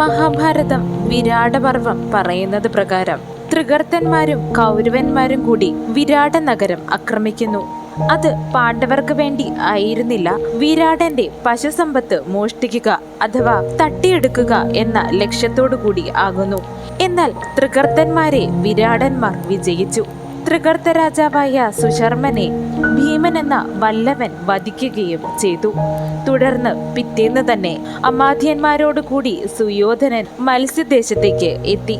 മഹാഭാരതം വിരാടപർവം പറയുന്നത് പ്രകാരം തൃകർത്തന്മാരും കൗരവന്മാരും കൂടി വിരാട നഗരം ആക്രമിക്കുന്നു. അത് പാണ്ഡവർക്ക് വേണ്ടി ആയിരുന്നില്ല. വിരാടന്റെ പശുസമ്പത്ത് മോഷ്ടിക്കുക അഥവാ തട്ടിയെടുക്കുക എന്ന ലക്ഷ്യത്തോടു കൂടി ആകുന്നു. എന്നാൽ തൃകർത്തന്മാരെ വിരാടന്മാർ വിജയിച്ചു. ത്രികർത്ത രാജാവായ സുശർമ്മനെ ഭീമൻ എന്ന വല്ലവൻ വധിക്കുകയും ചെയ്തു. തുടർന്ന് പിറ്റേന്ന് തന്നെ അമാധ്യന്മാരോട് കൂടി സുയോധനൻ മത്സ്യദേശത്തേക്ക് എത്തി.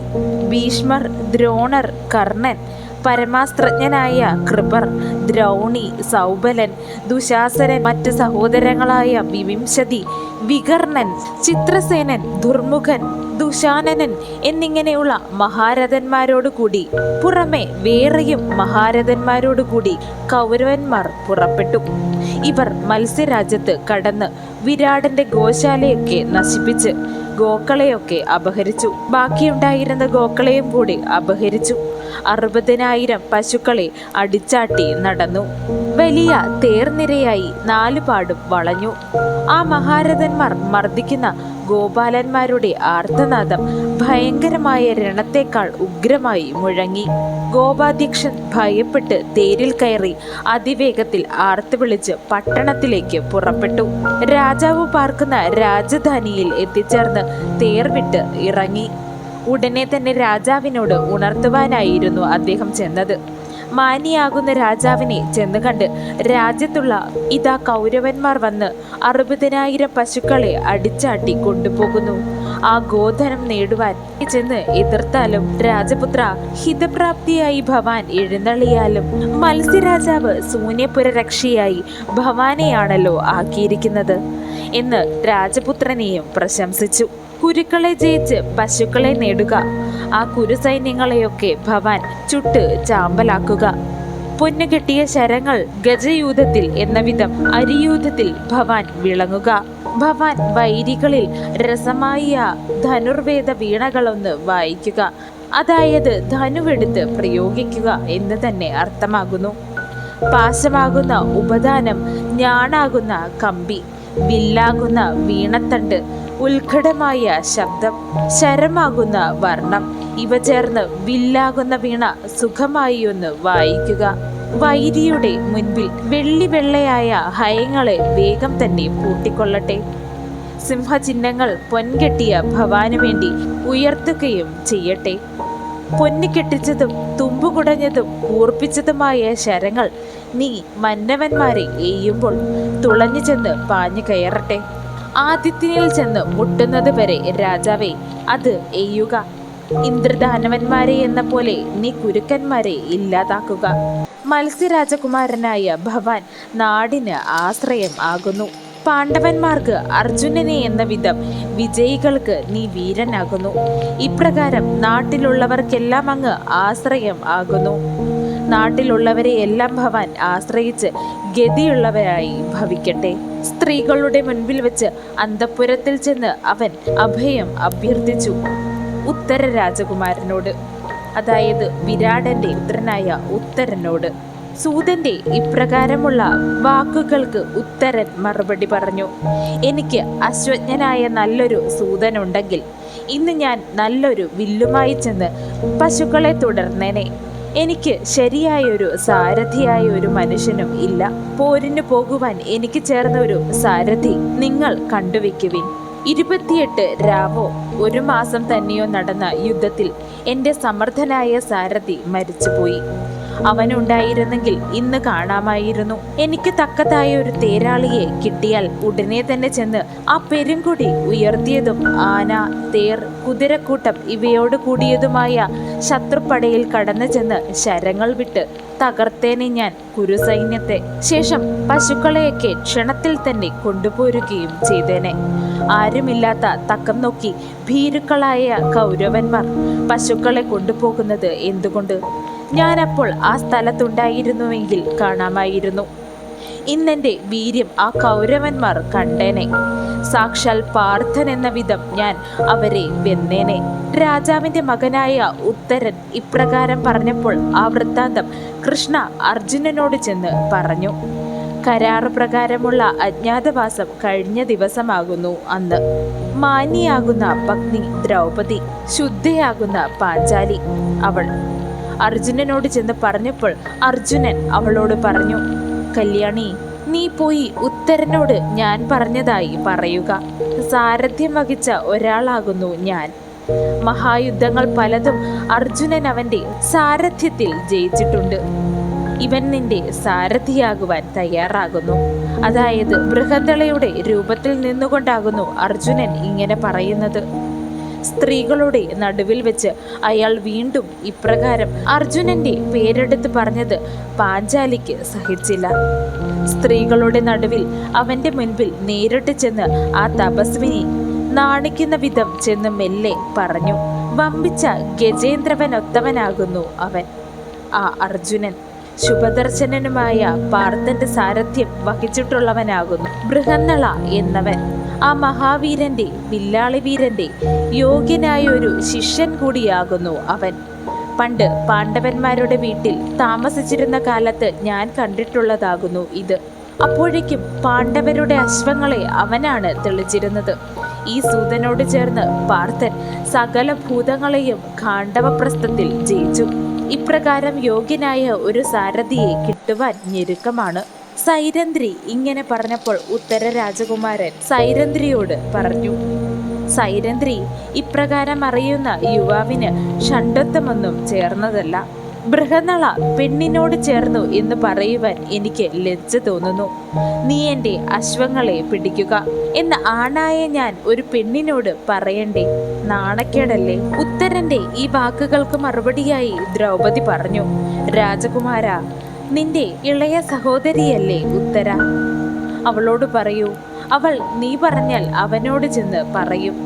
ഭീഷ്മർ ദ്രോണർ കർണൻ പരമാസ്ത്രജ്ഞനായ കൃപർ ദ്രൗണി സൗബലൻ ദുശാസനൻ മറ്റ് സഹോദരങ്ങളായ വിവിംശതി വികർണൻ ചിത്രസേനൻ ദുർമുഖൻ ദുശാനനൻ എന്നിങ്ങനെയുള്ള മഹാരഥന്മാരോട് കൂടി. പുറമെ വേറെയും മഹാരഥന്മാരോട് കൂടി കൗരവന്മാർ പുറപ്പെട്ടു. ഇവർ മത്സ്യരാജ്യത്ത് കടന്ന് വിരാടന്റെ ഗോശാലയൊക്കെ നശിപ്പിച്ച് ഗോക്കളെയൊക്കെ അപഹരിച്ചു. ബാക്കിയുണ്ടായിരുന്ന ഗോക്കളെയും കൂടി അപഹരിച്ചു. അറുപതിനായിരം പശുക്കളെ അടിച്ചാട്ടി നടന്നു. വലിയ തേർനിരയായി നാലുപാടും വളഞ്ഞു. ആ മഹാരഥന്മാർ മർദ്ദിക്കുന്ന ഗോപാലന്മാരുടെ ആർത്തനാദം ഭയങ്കരമായ രണത്തേക്കാൾ ഉഗ്രമായി മുഴങ്ങി. ഗോപാധ്യക്ഷൻ ഭയപ്പെട്ട് തേരിൽ കയറി അതിവേഗത്തിൽ ആർത്തുവിളിച്ച് പട്ടണത്തിലേക്ക് പുറപ്പെട്ടു. രാജാവ് പാർക്കുന്ന രാജധാനിയിൽ എത്തിച്ചേർന്ന് തേർ വിട്ട് ഇറങ്ങി. ഉടനെ തന്നെ രാജാവിനോട് ഉണർത്തുവാനായിരുന്നു അദ്ദേഹം ചെന്നത്. മാനിയാകുന്ന രാജാവിനെ ചെന്ന് കണ്ട് രാജ്യത്തുള്ള ഇതാ കൗരവന്മാർ വന്ന് അറുപതിനായിരം പശുക്കളെ അടിച്ചാട്ടി കൊണ്ടുപോകുന്നു. ആ ഗോധനം നേടുവാൻ ചെന്ന് എതിർത്താലും രാജപുത്ര ഹിതപ്രാപ്തിയായി ഭവാൻ എഴുന്നള്ളിയാലും മത്സ്യരാജാവ് ശൂന്യപുര രക്ഷയായി ഭവാനെയാണല്ലോ ആക്കിയിരിക്കുന്നത് എന്ന് രാജപുത്രനെയും പ്രശംസിച്ചു. കുരുക്കളെ ജയിച്ച് പശുക്കളെ നേടുക. ആ കുരുസൈന്യങ്ങളെയൊക്കെ ഭവാൻ ചുട്ട് ചാമ്പലാക്കുക. പൊന്നു കെട്ടിയ ശരങ്ങൾ ഗജയൂഥത്തിൽ എന്ന വിധം അരിയൂഥത്തിൽ ഭവാൻ വിളങ്ങുക. ഭവാൻ വൈരികളിൽ രസമായ ധനുർവേദ വീണകളൊന്ന് വായിക്കുക. അതായത് ധനുവെടുത്ത് പ്രയോഗിക്കുക എന്ന് തന്നെ അർത്ഥമാകുന്നു. പാശമാകുന്ന ഉപദാനം ഞാണാകുന്ന കമ്പി വില്ലാകുന്ന വീണത്തണ്ട് ഉത്കടമായ ശബ്ദം ശരമാകുന്ന വർണം. ഇവ ചേർന്ന് വില്ലാകുന്ന വീണ സുഖമായി ഒന്ന് വായിക്കുക. വൈരിയുടെ മുൻപിൽ വെള്ളി വെള്ളയായ ഹയങ്ങളെ വേഗം തന്നെ പൂട്ടിക്കൊള്ളട്ടെ. സിംഹചിഹ്നങ്ങൾ പൊൻകെട്ടിയ ഭവാനു വേണ്ടി ഉയർത്തുകയും ചെയ്യട്ടെ. പൊന്നിക്കെട്ടിച്ചതും തുമ്പുകുടഞ്ഞതും കൂർപ്പിച്ചതുമായ ശരങ്ങൾ നീ മന്നവന്മാരെ എയ്യുമ്പോൾ തുളഞ്ഞു ചെന്ന് പാഞ്ഞു കയറട്ടെ. ആദിത്യനിൽ ചെന്ന് മുട്ടുന്നത് വരെ രാജാവേ അത് എയ്യുക. ഇന്ദ്രദാനവന്മാരെ എന്ന പോലെ നീ കുരുക്കന്മാരെ ഇല്ലാതാക്കുക. മത്സ്യരാജകുമാരനായ ഭവാൻ നാടിന് ആശ്രയം ആകുന്നു. പാണ്ഡവന്മാർക്ക് അർജുനനെ എന്ന വിധം വിജയികൾക്ക് നീ വീരനാകുന്നു. ഇപ്രകാരം നാട്ടിലുള്ളവർക്കെല്ലാം അങ്ങ് ആശ്രയം ആകുന്നു. നാട്ടിലുള്ളവരെ എല്ലാം ഭവാൻ ആശ്രയിച്ച് ഗതിയുള്ളവരായി ഭവിക്കട്ടെ. സ്ത്രീകളുടെ മുൻപിൽ വെച്ച് അന്തപുരത്തിൽ ചെന്ന് അവൻ അഭയം അഭ്യർത്ഥിച്ചു ഉത്തര രാജകുമാരനോട്. അതായത് വിരാടന്റെ പുത്രനായ ഉത്തരനോട്. സൂതന്റെ ഇപ്രകാരമുള്ള വാക്കുകൾക്ക് ഉത്തരൻ മറുപടി പറഞ്ഞു എനിക്ക് അശ്വജ്ഞനായ നല്ലൊരു സൂതനുണ്ടെങ്കിൽ ഇന്ന് ഞാൻ നല്ലൊരു വില്ലുമായി ചെന്ന് പശുക്കളെ തുടർന്നേനെ. എനിക്ക് ശരിയായ ഒരു സാരഥിയായ ഒരു മനുഷ്യനും ഇല്ല. പോരിന് പോകുവാൻ എനിക്ക് ചേർന്ന ഒരു സാരഥി നിങ്ങൾ കണ്ടുവെക്കുവിൻ. ഇരുപത്തിയെട്ട് രാവോ ഒരു മാസം തന്നെയോ നടന്ന യുദ്ധത്തിൽ എന്റെ സമർത്ഥനായ സാരഥി മരിച്ചുപോയി. അവനുണ്ടായിരുന്നെങ്കിൽ ഇന്ന് കാണാമായിരുന്നു. എനിക്ക് തക്കതായ ഒരു തേരാളിയെ കിട്ടിയാൽ ഉടനെ തന്നെ ചെന്ന് ആ പെരുങ്കൊടി ഉയർത്തിയതും ആന തേർ കുതിരക്കൂട്ടം ഇവയോട് കൂടിയതുമായ ശത്രുപ്പടയിൽ കടന്നു ചെന്ന് ശരങ്ങൾ വിട്ട് തകർത്തേനെ ഞാൻ കുരുസൈന്യത്തെ. ശേഷം പശുക്കളെയൊക്കെ ക്ഷണത്തിൽ തന്നെ കൊണ്ടുപോരുകയും ചെയ്തേനെ. ആരുമില്ലാത്ത തക്കം നോക്കി ഭീരുക്കളായ കൗരവന്മാർ പശുക്കളെ കൊണ്ടുപോകുന്നത് എന്തുകൊണ്ട്? ഞാനപ്പോൾ ആ സ്ഥലത്തുണ്ടായിരുന്നുവെങ്കിൽ കാണാമായിരുന്നു. ഇന്നെന്റെ വീര്യം ആ കൗരവന്മാർ കണ്ടേനെ. സാക്ഷാൽ പാർത്ഥൻ എന്ന വിധം ഞാൻ അവരെ വെന്നേനെ. രാജാവിന്റെ മകനായ ഉത്തരൻ ഇപ്രകാരം പറഞ്ഞപ്പോൾ ആ വൃത്താന്തം കൃഷ്ണ അർജുനനോട് ചെന്ന് പറഞ്ഞു കരാറ് പ്രകാരമുള്ള അജ്ഞാതവാസം കഴിഞ്ഞ ദിവസമാകുന്നു അന്ന്. മാന്യയാകുന്ന പത്നി ദ്രൗപദി ശുദ്ധയാകുന്ന പാഞ്ചാലി അവൾ അർജുനനോട് ചെന്ന് പറഞ്ഞപ്പോൾ അർജുനൻ അവളോട് പറഞ്ഞു കല്യാണി നീ പോയി ഉത്തരനോട് ഞാൻ പറഞ്ഞതായി പറയുക. സാരഥ്യം വഹിച്ച ഒരാളാകുന്നു ഞാൻ. മഹായുദ്ധങ്ങൾ പലതും അർജുനൻ അവന്റെ സാരഥ്യത്തിൽ ജയിച്ചിട്ടുണ്ട്. ഇവൻ നിന്റെ സാരഥിയാകുവാൻ തയ്യാറാകുന്നു. അതായത് ബൃഹദളയുടെ രൂപത്തിൽ നിന്നുകൊണ്ടാകുന്നു അർജുനൻ ഇങ്ങനെ പറയുന്നത്. സ്ത്രീകളുടെ നടുവിൽ വെച്ച് അയാൾ വീണ്ടും ഇപ്രകാരം അർജുനന്റെ പേരെടുത്ത് പറഞ്ഞത് പാഞ്ചാലിക്ക് സഹിച്ചില്ല. സ്ത്രീകളുടെ നടുവിൽ അവന്റെ മുൻപിൽ നേരിട്ട് ചെന്ന് ആ തപസ്വിനി നാണിക്കുന്ന വിധം ചെന്ന് മെല്ലെ പറഞ്ഞു വമ്പിച്ച ഗജേന്ദ്രവനൊത്തവനാകുന്നു അവൻ. ആ അർജുനൻ ശുഭദർശനനുമായ പാർത്ഥന്റെ സാരഥ്യം വഹിച്ചിട്ടുള്ളവനാകുന്നു. ബൃഹന്നള എന്നവൻ. ആ മഹാവീരന്റെ വില്ലാളിവീരന്റെ യോഗ്യനായ ഒരു ശിഷ്യൻ കൂടിയാകുന്നു അവൻ. പണ്ട് പാണ്ഡവന്മാരുടെ വീട്ടിൽ താമസിച്ചിരുന്ന കാലത്ത് ഞാൻ കണ്ടിട്ടുള്ളതാകുന്നു ഇത്. അപ്പോഴേക്കും പാണ്ഡവരുടെ അശ്വങ്ങളെ അവനാണ് തെളിച്ചിരുന്നത്. ഈ സൂതനോട് ചേർന്ന് പാർത്ഥൻ സകല ഭൂതങ്ങളെയും കാണ്ഡവപ്രസ്ഥത്തിൽ ജയിച്ചു. ഇപ്രകാരം യോഗ്യനായ ഒരു സാരഥിയെ കിട്ടുവാൻ ഞെരുക്കമാണ്. സൈരന്ധ്രി ഇങ്ങനെ പറഞ്ഞപ്പോൾ ഉത്തര രാജകുമാരൻ സൈരന്ധ്രിയോട് പറഞ്ഞു സൈരന്ധ്രി ഇപ്രകാരം അറിയുന്ന യുവാവിന് ഷണ്ടത്വമൊന്നും ചേർന്നതല്ല. ബൃഹനള പെണ്ണിനോട് ചേർന്നു എന്ന് പറയുവാൻ എനിക്ക് ലജ്ജ തോന്നുന്നു. നീ എന്റെ അശ്വങ്ങളെ പിടിക്കുക എന്ന് ആണായ ഞാൻ ഒരു പെണ്ണിനോട് പറയണ്ടേ? നാണക്കേടല്ലേ? ഉത്തരന്റെ ഈ വാക്കുകൾക്ക് മറുപടിയായി ദ്രൗപദി പറഞ്ഞു രാജകുമാര നിന്റെ ഇളയ സഹോദരിയല്ലേ ഉത്തര? അവളോട് പറയൂ അവൾ നീ പറഞ്ഞാൽ അവനോട് ചെന്ന് പറയും.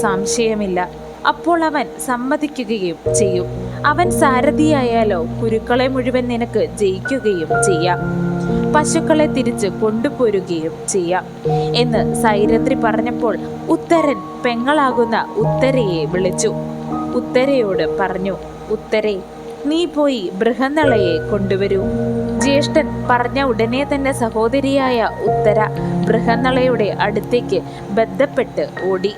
സംശയമില്ല. അപ്പോൾ അവൻ സമ്മതിക്കുകയും ചെയ്യും. അവൻ സാരഥിയായാലോ കുരുക്കളെ മുഴുവൻ നിനക്ക് ജയിക്കുകയും ചെയ്യാം. പശുക്കളെ തിരിച്ച് കൊണ്ടുപോരുകയും ചെയ്യാം. എന്ന് സൈരത്രി പറഞ്ഞപ്പോൾ ഉത്തരൻ പെങ്ങളാകുന്ന ഉത്തരയെ വിളിച്ചു. ഉത്തരയോട് പറഞ്ഞു ഉത്തരേ നീ പോയി ബൃഹന്നളയെ കൊണ്ടുവരൂ. ജ്യേഷ്ഠൻ പറഞ്ഞ ഉടനെ തന്നെ സഹോദരിയായ ഉത്തര ബൃഹന്നളയുടെ അടുത്തേക്ക് ബന്ധപ്പെട്ട് ഓടി.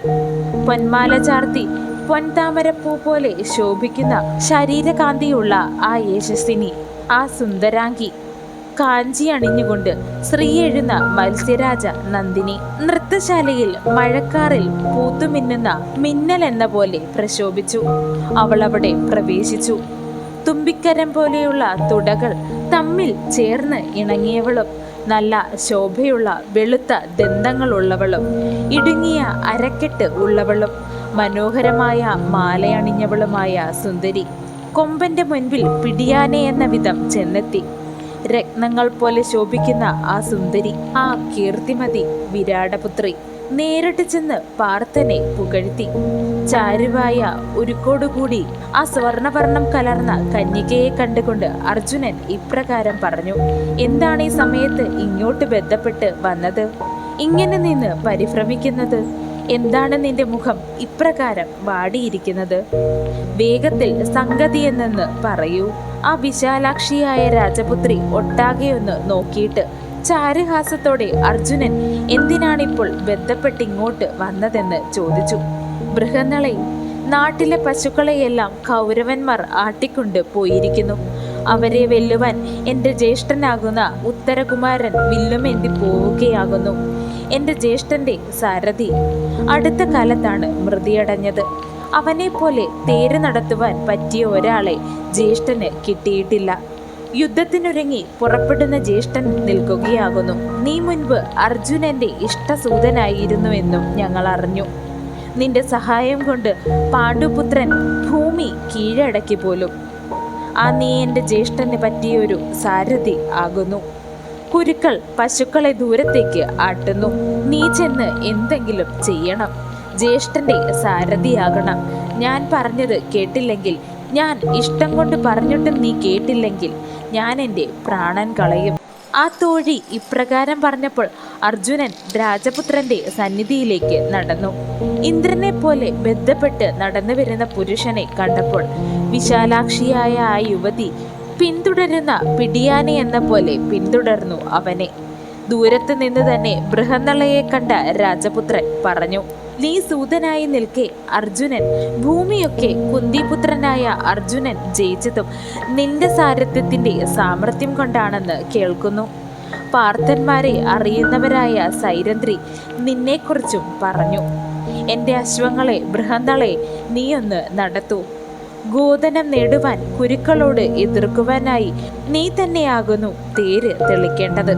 പൊന്മാല ചാർത്തി പൊൻതാമരപ്പൂ പോലെ ശോഭിക്കുന്ന ശരീരകാന്തിയുള്ള ആ യശസ്വിനി ആ സുന്ദരാംഗി കാഞ്ചി അണിഞ്ഞുകൊണ്ട് ശ്രീ എഴുന്ന മത്സ്യരാജ നന്ദിനി നൃത്തശാലയിൽ മഴക്കാറിൽ പൂത്തുമിന്നുന്ന മിന്നൽ എന്ന പോലെ പ്രശോഭിച്ചു. അവളവിടെ പ്രവേശിച്ചു. തുമ്പിക്കരം പോലെയുള്ള തുടകൾ തമ്മിൽ ചേർന്ന് ഇണങ്ങിയവളും നല്ല ശോഭയുള്ള വെളുത്ത ദന്തങ്ങളുള്ളവളും ഇടുങ്ങിയ അരക്കെട്ട് ഉള്ളവളും മനോഹരമായ മാലയണിഞ്ഞവളുമായ സുന്ദരി കൊമ്പന്റെ മുൻപിൽ പിടിയാനെ എന്ന വിധം ചെന്നെത്തി. രത്നങ്ങൾ പോലെ ശോഭിക്കുന്ന ആ സുന്ദരി ആ കീർത്തിമതി വിരാടപുത്രി. നേരിട്ട് ചെന്ന് പാർത്ഥനെ പുകഴ്ത്തി. ചാരുവായ ഉരുക്കോടുകൂടി ആ സ്വർണവർണം കലർന്ന കന്യകയെ കണ്ടുകൊണ്ട് അർജുനൻ ഇപ്രകാരം പറഞ്ഞു എന്താണ് ഈ സമയത്ത് ഇങ്ങോട്ട് ബന്ധപ്പെട്ട് വന്നത്? ഇങ്ങനെ നിന്ന് പരിഭ്രമിക്കുന്നത്? എന്താണ് നിന്റെ മുഖം ഇപ്രകാരം വാടിയിരിക്കുന്നത്? വേഗത്തിൽ സംഗതി എന്നെന്ന് പറയൂ. ആ വിശാലാക്ഷിയായ രാജപുത്രി ഒട്ടാകെയൊന്ന് നോക്കിയിട്ട് ചാരുഹാസത്തോടെ അർജുനൻ എന്തിനാണിപ്പോൾ ബന്ധപ്പെട്ടിങ്ങോട്ട് വന്നതെന്ന് ചോദിച്ചു. ബൃഹന്നളെ നാട്ടിലെ പശുക്കളെയെല്ലാം കൗരവന്മാർ ആട്ടിക്കൊണ്ട് പോയിരിക്കുന്നു. അവരെ വെല്ലുവാൻ എന്റെ ജ്യേഷ്ഠനാകുന്ന ഉത്തരകുമാരൻ വില്ലുമേന്തി പോവുകയാകുന്നു. എന്റെ ജ്യേഷ്ഠന്റെ സാരഥി അടുത്ത കാലത്താണ് മൃതിയടഞ്ഞത്. അവനെ പോലെ തേര് നടത്തുവാൻ പറ്റിയ ഒരാളെ ജ്യേഷ്ഠന് കിട്ടിയിട്ടില്ല. യുദ്ധത്തിനൊരുങ്ങി പുറപ്പെടുന്ന ജ്യേഷ്ഠൻ നിൽക്കുകയാകുന്നു. നീ മുൻപ് അർജുനന്റെ ഇഷ്ടസൂതനായിരുന്നുവെന്നും ഞങ്ങൾ അറിഞ്ഞു. നിന്റെ സഹായം കൊണ്ട് പാണ്ഡുപുത്രൻ ഭൂമി കീഴടക്കി പോലും. ആ നീ എന്റെ ജ്യേഷ്ഠന് പറ്റിയൊരു സാരഥി ആകുന്നു. കുരുക്കൾ പശുക്കളെ ദൂരത്തേക്ക് ആട്ടുന്നു. നീ ചെന്ന് എന്തെങ്കിലും ചെയ്യണം. ജ്യേഷ്ഠന്റെ സാരഥിയാകണം. ഞാൻ പറഞ്ഞത് കേട്ടില്ലെങ്കിൽ ഞാൻ ഇഷ്ടം കൊണ്ട് പറഞ്ഞിട്ടും നീ കേട്ടില്ലെങ്കിൽ ഞാൻ എന്റെ പ്രാണൻ കളയും. ആ തോഴി ഇപ്രകാരം പറഞ്ഞപ്പോൾ അർജുനൻ രാജപുത്രന്റെ സന്നിധിയിലേക്ക് നടന്നു. ഇന്ദ്രനെ പോലെ ബന്ധപ്പെട്ട് നടന്നു വരുന്ന പുരുഷനെ കണ്ടപ്പോൾ വിശാലാക്ഷിയായ ആ യുവതി പിന്തുടരുന്ന പിടിയാനെ എന്ന പോലെ പിന്തുടർന്നു അവനെ. ദൂരത്ത് നിന്ന് തന്നെ ബൃഹന്നളയെ കണ്ട രാജപുത്രൻ പറഞ്ഞു നീ സൂതനായി നിൽക്കെ അർജുനൻ. ഭൂമിയൊക്കെ കുന്തിപുത്രനായ അർജുനൻ ജയിച്ചതും നിന്റെ സാരഥ്യത്തിന്റെ സാമർഥ്യം കൊണ്ടാണെന്ന് കേൾക്കുന്നു. പാർത്ഥന്മാരെ അറിയുന്നവരായ സൈരന്ധ്രി നിന്നെക്കുറിച്ചും പറഞ്ഞു. എന്റെ അശ്വങ്ങളെ ബൃഹന്തളെ നീയൊന്ന് നടത്തൂ. ഗോതനം നേടുവാൻ കുരുക്കളോട് എതിർക്കുവാനായി നീ തന്നെയാകുന്നു തേര് തെളിക്കേണ്ടത്.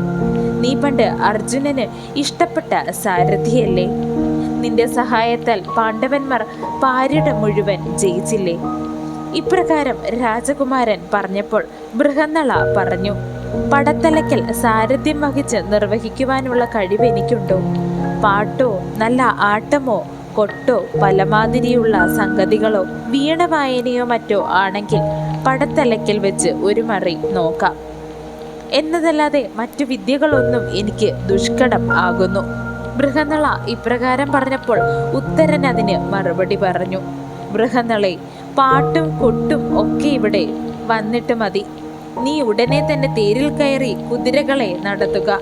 നീ പണ്ട് അർജുനന് ഇഷ്ടപ്പെട്ട സാരഥിയല്ലേ? നിന്റെ സഹായത്താൽ പാണ്ഡവന്മാർ പാരിട മുഴുവൻ ജയിച്ചില്ലേ? ഇപ്രകാരം രാജകുമാരൻ പറഞ്ഞപ്പോൾ ബൃഹന്നള പറഞ്ഞു പടത്തലയ്ക്കൽ സാരഥ്യം വഹിച്ച് നിർവഹിക്കുവാനുള്ള കഴിവ് എനിക്കുണ്ടോ? പാട്ടോ നല്ല ആട്ടമോ കൊട്ടോ പലമാതിരിയുള്ള സംഗതികളോ വീണവായനയോ മറ്റോ ആണെങ്കിൽ പടത്തലയ്ക്കൽ വെച്ച് ഒരു മറി നോക്കാം. എന്നതല്ലാതെ മറ്റു വിദ്യകളൊന്നും എനിക്ക് ദുഷ്കടം ആകുന്നു. ബൃഹന്നള ഇപ്രകാരം പറഞ്ഞപ്പോൾ ഉത്തരൻ അതിന് മറുപടി പറഞ്ഞു. ബൃഹനളെ പാട്ടും കൊട്ടും ഒക്കെ ഇവിടെ വന്നിട്ട് മതി. നീ ഉടനെ തന്നെ തേരിൽ കയറി കുതിരകളെ നടത്തുക.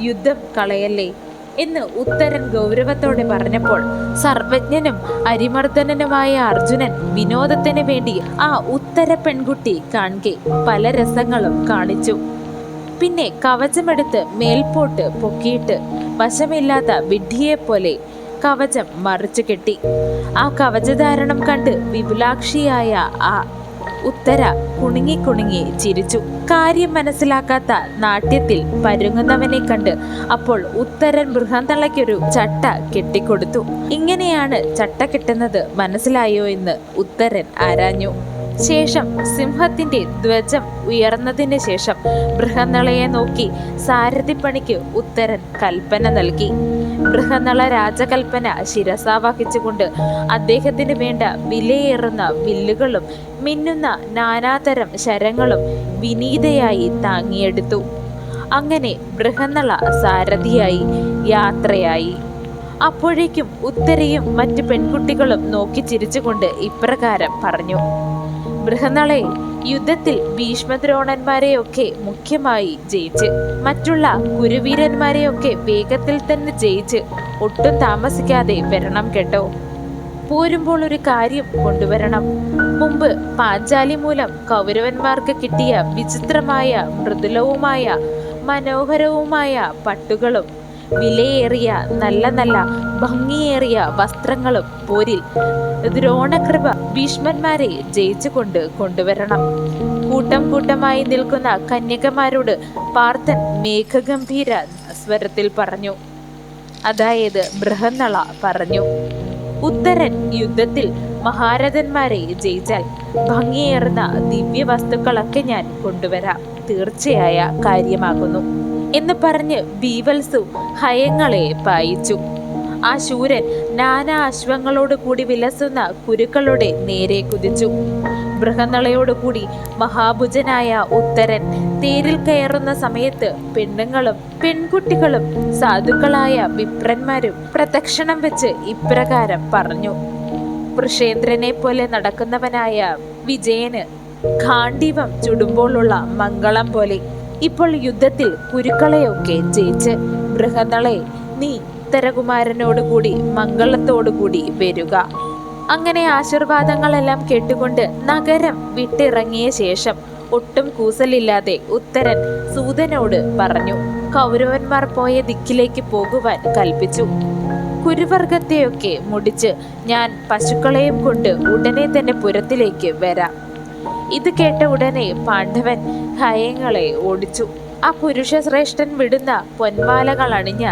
യുദ്ധം കളയല്ലേ? എന്ന് ഉത്തരൻ ഗൗരവത്തോടെ പറഞ്ഞപ്പോൾ സർവജ്ഞനും അരിമർദ്ദനനുമായ അർജുനൻ വിനോദത്തിന് വേണ്ടി ആ ഉത്തര പെൺകുട്ടി കാണുക പല രസങ്ങളും കാണിച്ചു. പിന്നെ കവചമെടുത്ത് മേൽപോട്ട് പൊക്കിയിട്ട് വശമില്ലാത്ത വിഡ്ഢിയെപ്പോലെ കവചം മറിച്ചു കെട്ടി. ആ കവചധാരണം കണ്ട് വിപുലാക്ഷിയായ ആ ഉത്തര കുണുങ്ങി കുണുങ്ങി ചിരിച്ചു. കാര്യം മനസ്സിലാക്കാത്ത നാട്യത്തിൽ പരുങ്ങുന്നവനെ കണ്ട് അപ്പോൾ ഉത്തരൻ ബൃഹന്തളയ്ക്കൊരു ചട്ട കെട്ടിക്കൊടുത്തു. ഇങ്ങനെയാണ് ചട്ട കെട്ടുന്നത് മനസ്സിലായോ എന്ന് ഉത്തരൻ ആരാഞ്ഞു. ശേഷം സിംഹത്തിന്റെ ധ്വജം ഉയർന്നതിന് ശേഷം ബൃഹനളയെ നോക്കി സാരഥിപ്പണിക്ക് ഉത്തരൻ കൽപ്പന നൽകി. ബൃഹനള രാജകൽപ്പന ശിരസാവഹിച്ചുകൊണ്ട് അദ്ദേഹത്തിന് വേണ്ട വിലയേറുന്ന വില്ലുകളും മിന്നുന്ന നാനാതരം ശരങ്ങളും വിനീതയായി താങ്ങിയെടുത്തു. അങ്ങനെ ബൃഹനള സാരഥിയായി യാത്രയായി. അപ്പോഴേക്കും ഉത്തരയും മറ്റു പെൺകുട്ടികളും നോക്കി ചിരിച്ചുകൊണ്ട് ഇപ്രകാരം പറഞ്ഞു. ബൃഹന്നളെ യുദ്ധത്തിൽ ഭീഷ്മദ്രോണന്മാരെയൊക്കെ മുഖ്യമായി ജയിച്ച് മറ്റുള്ള കുരുവീരന്മാരെയൊക്കെ വേഗത്തിൽ തന്നെ ജയിച്ച് ഒട്ടും താമസിക്കാതെ വരണം കേട്ടോ. പോരുമ്പോൾ ഒരു കാര്യം കൊണ്ടുവരണം. മുമ്പ് പാഞ്ചാലി മൂലം കൗരവന്മാർക്ക് കിട്ടിയ വിചിത്രമായ മൃദുലവുമായ മനോഹരവുമായ പട്ടുകളും വിലയേറിയ നല്ല നല്ല ഭംഗിയേറിയ വസ്ത്രങ്ങളും പോരിൽ ദ്രോണകൃപ ഭീഷ്മന്മാരെ ജയിച്ചുകൊണ്ട് കൊണ്ടുവരണം. കൂട്ടം കൂട്ടമായി നിൽക്കുന്ന കന്യകമാരോട് പാർത്ഥൻ മേഘഗംഭീര സ്വരത്തിൽ പറഞ്ഞു. അതായത് ബൃഹന്നള പറഞ്ഞു ഉത്തരൻ യുദ്ധത്തിൽ മഹാരഥന്മാരെ ജയിച്ചാൽ ഭംഗിയേറുന്ന ദിവ്യ വസ്തുക്കളൊക്കെ ഞാൻ കൊണ്ടുവരാം. തീർച്ചയായ കാര്യമാകുന്നു. എന്ന് പറഞ്ഞ് ബീവൽസു ഹയങ്ങളെ പായിച്ചു. ആ ശൂരൻ നാനാ അശ്വങ്ങളോട് കൂടി വിലസുന്ന കുരുക്കളുടെ നേരെ കുതിച്ചു. ബൃഹനളയോടുകൂടി മഹാഭുജനായ ഉത്തരൻ തേരിൽ കയറുന്ന സമയത്ത് പെണ്ണുങ്ങളും പെൺകുട്ടികളും സാധുക്കളായ വിപ്രന്മാരും പ്രദക്ഷിണം വെച്ച് ഇപ്രകാരം പറഞ്ഞു. വൃഷേന്ദ്രനെ പോലെ നടക്കുന്നവനായ വിജയന് ഖാണ്ഡീവം ചുടുമ്പോഴുള്ള മംഗളം പോലെ ഇപ്പോൾ യുദ്ധത്തിൽ കുരുക്കളെയൊക്കെ ജയിച്ച് ബൃഹന്നളെ നീ ഉത്തരകുമാരനോടുകൂടി മംഗളത്തോടുകൂടി വരിക. അങ്ങനെ ആശീർവാദങ്ങളെല്ലാം കേട്ടുകൊണ്ട് നഗരം വിട്ടിറങ്ങിയ ശേഷം ഒട്ടും കൂസലില്ലാതെ ഉത്തരൻ സൂതനോട് പറഞ്ഞു കൗരവന്മാർ പോയ ദിക്കിലേക്ക് പോകുവാൻ കൽപ്പിച്ചു. കുരുവർഗത്തെയൊക്കെ മുടിച്ച് ഞാൻ പശുക്കളെയും കൊണ്ട് ഉടനെ തന്നെ പുരത്തിലേക്ക് വരാം ഇത് കേട്ട ഉടനെ പാണ്ഡവൻ ഹയങ്ങളെ ഓടിച്ചു. ആ പുരുഷശ്രേഷ്ഠൻ വിടുന്ന പൊന്മാലകൾ അണിഞ്ഞ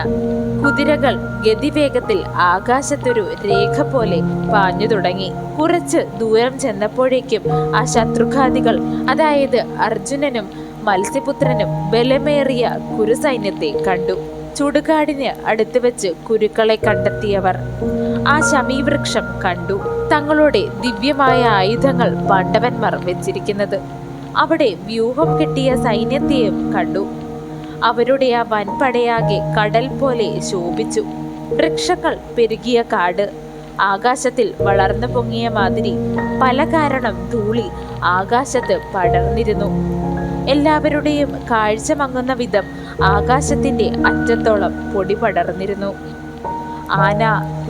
കുതിരകൾ ഗതിവേഗത്തിൽ ആകാശത്തൊരു രേഖ പോലെ പാഞ്ഞു തുടങ്ങി. കുറച്ച് ദൂരം ചെന്നപ്പോഴേക്കും ആ ശത്രുഘാതികൾ അതായത് അർജുനനും മത്സ്യപുത്രനും ബലമേറിയ കുരുസൈന്യത്തെ കണ്ടു. ചുടുകാടിന് അടുത്ത് വെച്ച് കുരുക്കളെ കണ്ടെത്തിയവർ ആ ശമീവൃക്ഷം കണ്ടു. തങ്ങളുടെ ദിവ്യമായ ആയുധങ്ങൾ പാണ്ഡവന്മാർ വെച്ചിരിക്കുന്നത്. അവിടെ വ്യൂഹം കെട്ടിയ സൈന്യത്തെയും കണ്ടു. അവരുടെ ആ വൻപടയാകെ കടൽ പോലെ ശോഭിച്ചു. വൃക്ഷങ്ങൾ പെരുകിയ കാട് ആകാശത്തിൽ വളർന്നു പൊങ്ങിയ മാതിരി പല കാരണം ധൂളി ആകാശത്ത് പടർന്നിരുന്നു. എല്ലാവരുടെയും കാഴ്ച മങ്ങുന്ന വിധം ആകാശത്തിന്റെ അറ്റത്തോളം പൊടി പടർന്നിരുന്നു. ആന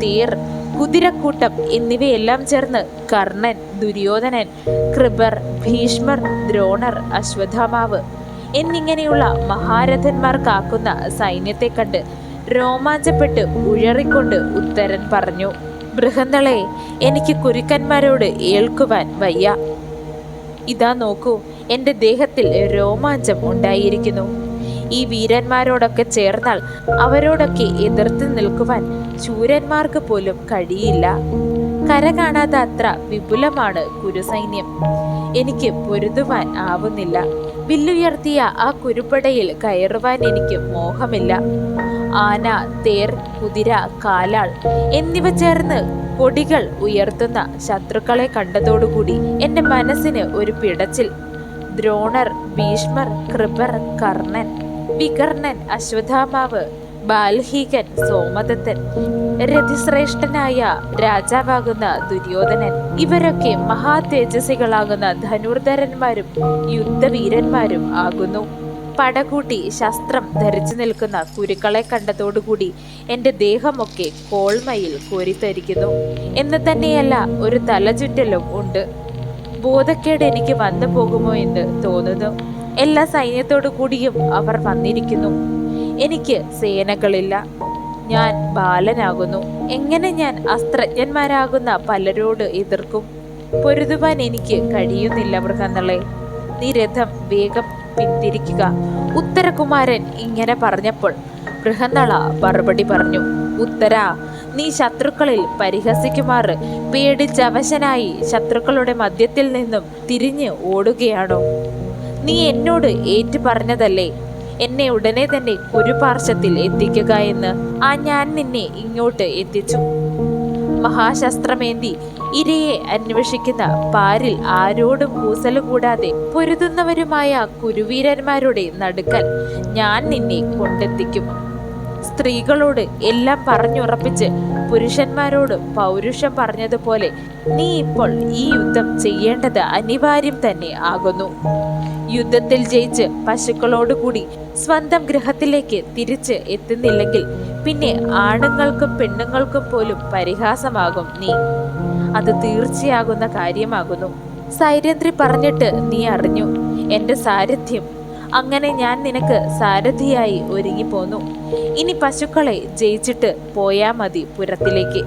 തേർ കുതിരക്കൂട്ടം എന്നിവയെല്ലാം ചേർന്ന് കർണൻ ദുര്യോധനൻ കൃപർ ഭീഷ്മർ ദ്രോണർ അശ്വത്ഥാമാവ് എന്നിങ്ങനെയുള്ള മഹാരഥന്മാർ കാക്കുന്ന സൈന്യത്തെ കണ്ട് രോമാഞ്ചപ്പെട്ട് ഉഴറിക്കൊണ്ട് ഉത്തരൻ പറഞ്ഞു ബൃഹന്തളെ എനിക്ക് കുരുക്കന്മാരോട് ഏൽക്കുവാൻ വയ്യ. ഇതാ നോക്കൂ എന്റെ ദേഹത്തിൽ രോമാഞ്ചം ഉണ്ടായിരിക്കുന്നു. ഈ വീരന്മാരോടൊക്കെ ചേർന്നാൽ അവരോടൊക്കെ എതിർത്ത് നിൽക്കുവാൻ ശൂരന്മാർക്ക് പോലും കഴിയില്ല. കര കാണാത്ത അത്ര വിപുലമാണ് കുരുസൈന്യം. എനിക്ക് പൊരുതുവാൻ ആവുന്നില്ല. വില്ലുയർത്തിയ ആ കുരുപ്പടയിൽ കയറുവാൻ എനിക്ക് മോഹമില്ല. ആന തേർ കുതിര കാലാൾ എന്നിവ ചേർന്ന് കൊടികൾ ഉയർത്തുന്ന ശത്രുക്കളെ കണ്ടതോടുകൂടി എന്റെ മനസ്സിന് ഒരു പിടച്ചിൽ. ദ്രോണർ ഭീഷ്മർ കൃപർ കർണൻ വികർണൻ അശ്വത്ഥാമാവ് ബാൽഹീകൻ സോമദത്തൻ രതിശ്രേഷ്ഠനായ രാജാവാകുന്ന ദുര്യോധനൻ. ഇവരൊക്കെ മഹാതേജസ്വികളാകുന്ന ധനുർധരന്മാരും യുദ്ധവീരന്മാരും ആകുന്നു. പടകൂട്ടി ശസ്ത്രം ധരിച്ചു നിൽക്കുന്ന കുരുക്കളെ കണ്ടതോടുകൂടി എന്റെ ദേഹമൊക്കെ കോൾമയിൽ കോരിത്തരിക്കുന്നു എന്ന് തന്നെയല്ല ഒരു തലചുറ്റലും ഉണ്ട്. ബോധക്കേട് എനിക്ക് വന്നു പോകുമോ എന്ന് തോന്നുന്നു. എല്ലാ സൈന്യത്തോടു കൂടിയും അവർ വന്നിരിക്കുന്നു. എനിക്ക് സേനകളില്ല. ഞാൻ ബാലനാകുന്നു. എങ്ങനെ ഞാൻ അസ്ത്രജ്ഞന്മാരാകുന്ന പലരോട് എതിർക്കും? പൊരുതുവാൻ എനിക്ക് കഴിയുന്നില്ല മൃഗങ്ങളെ. നീ രഥം വേഗം പിന്തിരിക്കുക. ഉത്തരകുമാരൻ ഇങ്ങനെ പറഞ്ഞപ്പോൾ ബൃഹന്നള മറുപടി പറഞ്ഞു ഉത്തര നീ ശത്രുക്കളിൽ പരിഹസിക്കുമാറ്. പേടിച്ചവശനായി ശത്രുക്കളുടെ മധ്യത്തിൽ നിന്നും തിരിഞ്ഞ് ഓടുകയാണോ? നീ എന്നോട് ഏറ്റു പറഞ്ഞതല്ലേ എന്നെ ഉടനെ തന്നെ ഒരു പാർശ്വത്തിൽ എത്തിക്കുക എന്ന്. ആ ഞാൻ നിന്നെ ഇങ്ങോട്ട് എത്തിച്ചു. മഹാശസ്ത്രമേന്തി ഇരയെ അന്വേഷിക്കുന്ന പാരിൽ ആരോടും കൂസൽ കൂടാതെ പൊരുതുന്നവരുമായ കുരുവീരന്മാരുടെ നടുക്കൽ ഞാൻ നിന്നെ കൊണ്ടെത്തിക്കും. സ്ത്രീകളോട് എല്ലാം പറഞ്ഞുറപ്പിച്ച് പുരുഷന്മാരോട് പൗരുഷം പറഞ്ഞതുപോലെ നീ ഇപ്പോൾ ഈ യുദ്ധം ചെയ്യേണ്ടത് അനിവാര്യം തന്നെ ആകുന്നു. യുദ്ധത്തിൽ ജയിച്ച് പശുക്കളോടുകൂടി സ്വന്തം ഗ്രഹത്തിലേക്ക് തിരിച്ച് എത്തുന്നില്ലെങ്കിൽ പിന്നെ ആണുങ്ങൾക്കും പെണ്ണുങ്ങൾക്കും പോലും പരിഹാസമാകും നീ. അത് തീർച്ചയാകുന്ന കാര്യമാകുന്നു. സൈരന്ധ്രി പറഞ്ഞിട്ട് നീ അറിഞ്ഞു. എന്റെ സാരഥ്യം അങ്ങനെ ഞാൻ നിനക്ക് സാരഥിയായി ഒരുങ്ങിപ്പോന്നു. ഇനി പശുക്കളെ ജയിച്ചിട്ട് പോയാ മതി പുരത്തിലേക്ക്.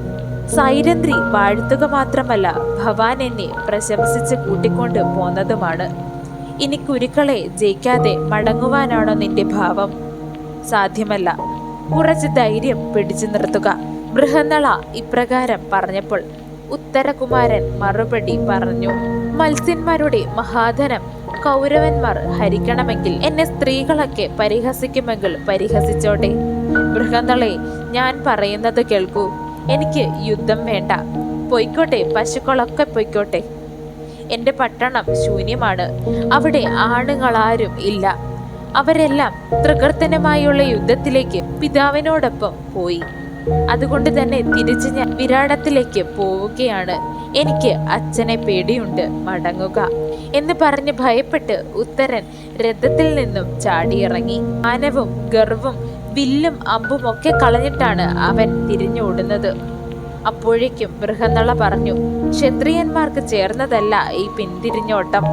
സൈരന്ധ്രി വാഴ്ത്തുക മാത്രമല്ല ഭവാൻ എന്നെ പ്രശംസിച്ച് കൂട്ടിക്കൊണ്ട് പോന്നതുമാണ്. ഇനി കുരുക്കളെ ജയിക്കാതെ മടങ്ങുവാനാണോ നിന്റെ ഭാവം? സാധ്യമല്ല. കുറച്ച് ധൈര്യം പിടിച്ചു നിർത്തുക. ബൃഹന്നള ഇപ്രകാരം പറഞ്ഞപ്പോൾ ഉത്തരകുമാരൻ മറുപടി പറഞ്ഞു. മത്സ്യന്മാരുടെ മഹാധനം കൗരവന്മാർ ഹരിക്കണമെങ്കിൽ എന്നെ സ്ത്രീകളൊക്കെ പരിഹസിക്കുമെങ്കിൽ പരിഹസിച്ചോട്ടെ. ബൃഹന്തളെ ഞാൻ പറയുന്നത് കേൾക്കൂ. എനിക്ക് യുദ്ധം വേണ്ട. പൊയ്ക്കോട്ടെ പശുക്കളൊക്കെ പൊയ്ക്കോട്ടെ. എന്റെ പട്ടണം ശൂന്യമാണ്. അവിടെ ആണുങ്ങളാരും ഇല്ല. അവരെല്ലാം ത്രികർത്തനമായുള്ള യുദ്ധത്തിലേക്ക് പിതാവിനോടൊപ്പം പോയി. അതുകൊണ്ട് തന്നെ തിരിച്ച് ഞാൻ വിരാടത്തിലേക്ക് പോവുകയാണ്. എനിക്ക് അച്ഛനെ പേടിയുണ്ട്. മടങ്ങുക. എന്ന് പറഞ്ഞ് ഭയപ്പെട്ട് ഉത്തരൻ രഥത്തിൽ നിന്നും ചാടിയിറങ്ങി. മാനവും ഗർവും വില്ലും അമ്പും ഒക്കെ കളഞ്ഞിട്ടാണ് അവൻ തിരിഞ്ഞോടുന്നത്. അപ്പോഴേക്കും ബൃഹന്നള പറഞ്ഞു ക്ഷത്രിയന്മാർക്ക് ചേർന്നതല്ല ഈ പിന്തിരിഞ്ഞോട്ടം.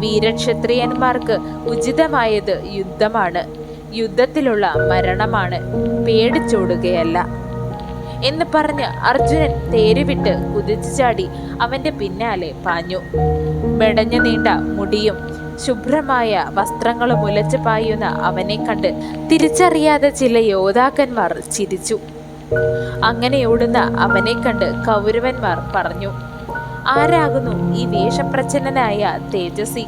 വീരക്ഷത്രിയന്മാർക്ക് ഉചിതമായത് യുദ്ധമാണ്. യുദ്ധത്തിലുള്ള മരണമാണ്. പേടിച്ചോടുകയല്ല. എന്ന് പറഞ്ഞ് അർജുനൻ തേരുവിട്ട് കുതിച്ചു ചാടി അവന്റെ പിന്നാലെ പാഞ്ഞു. മെടഞ്ഞു നീണ്ട മുടിയും ശുഭ്രമായ വസ്ത്രങ്ങളും ഉലച്ചു പായുന്ന അവനെ കണ്ട് തിരിച്ചറിയാതെ ചില യോദ്ധാക്കന്മാർ ചിരിച്ചു. അങ്ങനെ ഓടുന്ന അവനെ കണ്ട് കൗരവന്മാർ പറഞ്ഞു ആരാകുന്നു ഈ വേഷപ്രച്ഛന്നനായ തേജസ്വി?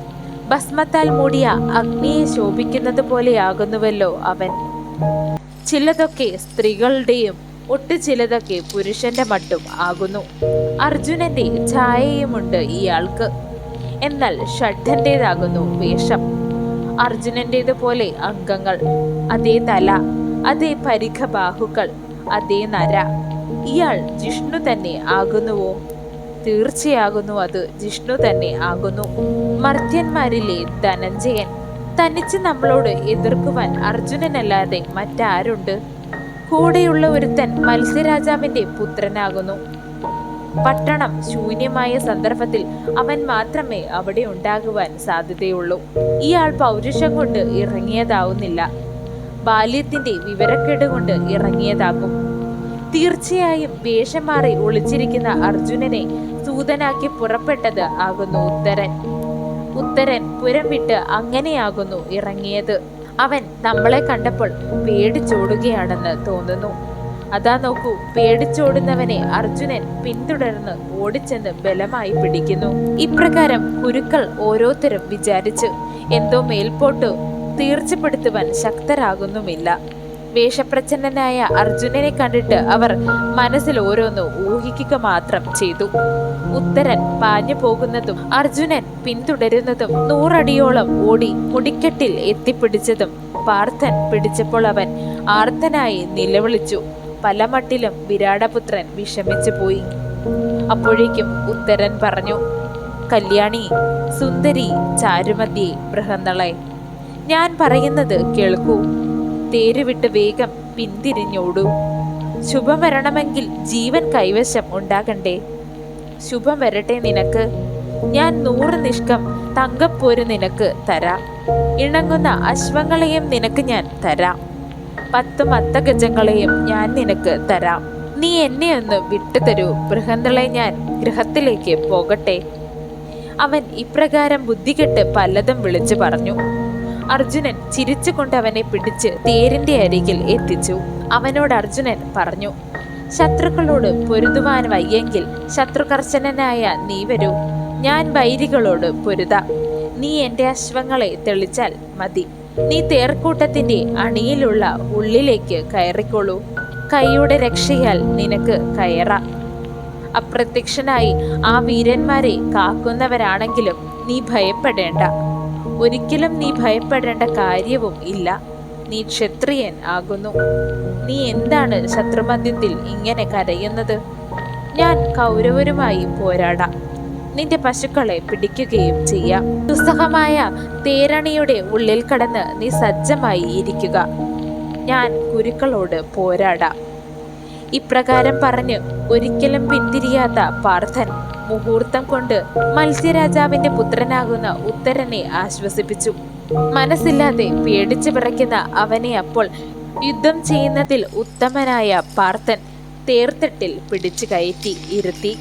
ഭസ്മത്താൽ മൂടിയ അഗ്നിയെ ശോഭിക്കുന്നത് പോലെയാകുന്നുവല്ലോ അവൻ. ചിലതൊക്കെ സ്ത്രീകളുടെയും ഒട്ടു ചിലതൊക്കെ പുരുഷന്റെ മട്ടും ആകുന്നു. അർജുനന്റെ ഛായയുമുണ്ട് ഇയാൾക്ക്. എന്നാൽ ഷഡ്ഢന്റേതാകുന്നു വേഷം. അർജുനന്റേതുപോലെ അംഗങ്ങൾ അതേ തല അതേ പരിഖ ബാഹുക്കൾ അതേ നര. ഇയാൾ ജിഷ്ണു തന്നെ ആകുന്നുവോ? തീർച്ചയാകുന്നു അത് ജിഷ്ണു തന്നെ ആകുന്നു. മർത്യന്മാരിലെ ധനഞ്ജയൻ തനിച്ച് നമ്മളോട് എതിർക്കുവാൻ അർജുനനല്ലാതെ മറ്റാരുണ്ട്? കൂടെയുള്ള ഒരുത്തൻ മത്സ്യരാജാവിന്റെ പുത്രനാകുന്നു. പട്ടണം ശൂന്യമായ സന്ദർഭത്തിൽ അവൻ മാത്രമേ അവിടെ ഉണ്ടാകുവാൻ സാധ്യതയുള്ളൂ. ഇയാൾ പൗരുഷം കൊണ്ട് ഇറങ്ങിയതാവുന്നില്ല. ബാല്യത്തിന്റെ വിവരക്കേട് കൊണ്ട് ഇറങ്ങിയതാകും. തീർച്ചയായും വേഷം മാറി ഒളിച്ചിരിക്കുന്ന അർജുനനെ സൂതനാക്കി പുറപ്പെട്ടത് ആകുന്നു ഉത്തരൻ. ഉത്തരൻ പുരം വിട്ട് അങ്ങനെയാകുന്നു ഇറങ്ങിയത്. അവൻ നമ്മളെ കണ്ടപ്പോൾ പേടിച്ചോടുകയാണെന്ന് തോന്നുന്നു. അതാ നോക്കൂ പേടിച്ചോടുന്നവനെ അർജുനൻ പിന്തുടർന്ന് ഓടിച്ചെന്ന് ബലമായി പിടിക്കുന്നു. ഇപ്രകാരം കുരുക്കൾ ഓരോരുത്തരും വിചാരിച്ചു എന്തോ മേൽപോട്ട് തീർച്ചപ്പെടുത്തുവാൻ ശക്തരാകുന്നുമില്ല. വേഷപ്രച്ഛന്നനായ അർജുനനെ കണ്ടിട്ട് അവർ മനസ്സിൽ ഓരോന്ന് ഊഹിക്കുക മാത്രം ചെയ്തു. ഉത്തരൻ പാഞ്ഞു പോകുന്നതും അർജുനൻ പിന്തുടരുന്നതും നൂറടിയോളം ഓടി മുടിക്കെട്ടിൽ എത്തിപ്പിടിച്ചതും പാർത്ഥൻ പിടിച്ചപ്പോൾ അവൻ ആർത്തനായി നിലവിളിച്ചു. പല മട്ടിലും വിരാടപുത്രൻ വിഷമിച്ചു പോയി. അപ്പോഴേക്കും ഉത്തരൻ പറഞ്ഞു കല്യാണി സുന്ദരി ചാരുമതി ബൃഹന്നളെ ഞാൻ പറയുന്നത് കേൾക്കൂ. തേരുവിട്ട് വേഗം പിന്തിരിഞ്ഞോടൂ. ശുഭം വരണമെങ്കിൽ ജീവൻ കൈവശം ഉണ്ടാകണ്ടേ? ശുഭം വരട്ടെ നിനക്ക്. ഞാൻ നൂറ് നിഷ്കം തങ്കപ്പോര് നിനക്ക് തരാം. ഇണങ്ങുന്ന അശ്വങ്ങളെയും നിനക്ക് ഞാൻ തരാം. പത്ത് മത്തഗജങ്ങളെയും ഞാൻ നിനക്ക് തരാം. നീ എന്നെ ഒന്ന് വിട്ടുതരൂ. ബൃഹന്തളെ ഞാൻ ഗൃഹത്തിലേക്ക് പോകട്ടെ. അവൻ ഇപ്രകാരം ബുദ്ധികെട്ട് പലതും വിളിച്ചു പറഞ്ഞു. അർജുനൻ ചിരിച്ചുകൊണ്ട് അവനെ പിടിച്ച് തേരിന്റെ അരികിൽ എത്തിച്ചു. അവനോട് അർജുനൻ പറഞ്ഞു ശത്രുക്കളോട് പൊരുതുവാൻ വയ്യെങ്കിൽ ശത്രുകർശനനായ നീ വരൂ. ഞാൻ വൈരികളോട് പൊരുത. നീ എന്റെ അശ്വങ്ങളെ തെളിച്ചാൽ മതി. നീ തേർക്കൂട്ടത്തിന്റെ അണിയിലുള്ള ഉള്ളിലേക്ക് കയറിക്കോളൂ. കൈയുടെ രക്ഷയാൽ നിനക്ക് കയറ. അപ്രത്യക്ഷനായി ആ വീരന്മാരെ കാക്കുന്നവരാണെങ്കിലും നീ ഭയപ്പെടേണ്ട. ഒരിക്കലും നീ ഭയപ്പെടേണ്ട കാര്യവും ഇല്ല. നീ ക്ഷത്രിയൻ ആകുന്നു. നീ എന്താണ് ശത്രുമധ്യത്തിൽ ഇങ്ങനെ കരയുന്നത്? ഞാൻ കൗരവരുമായി പോരാടാം. നിന്റെ പശുക്കളെ പിടിക്കുകയും ചെയ്യാം. ദുസ്സഹമായ തേരണിയുടെ ഉള്ളിൽ കടന്ന് നീ സജ്ജമായി ഇരിക്കുക. ഞാൻ കുരുക്കളോട് പോരാടാം. ഇപ്രകാരം പറഞ്ഞ് ഒരിക്കലും പിന്തിരിയാത്ത പാർത്ഥൻ മുഹൂർത്തം കൊണ്ട് മത്സ്യരാജാവിന്റെ പുത്രനാകുന്ന ഉത്തരനെ ആശ്വസിപ്പിച്ചു. മനസ്സില്ലാതെ പേടിച്ചു വിറയ്ക്കുന്ന അവനെ അപ്പോൾ യുദ്ധം ചെയ്യുന്നതിൽ ഉത്തമനായ പാർത്ഥൻ തേർത്തട്ടിൽ പിടിച്ചു കയറ്റി ഇരുത്തി.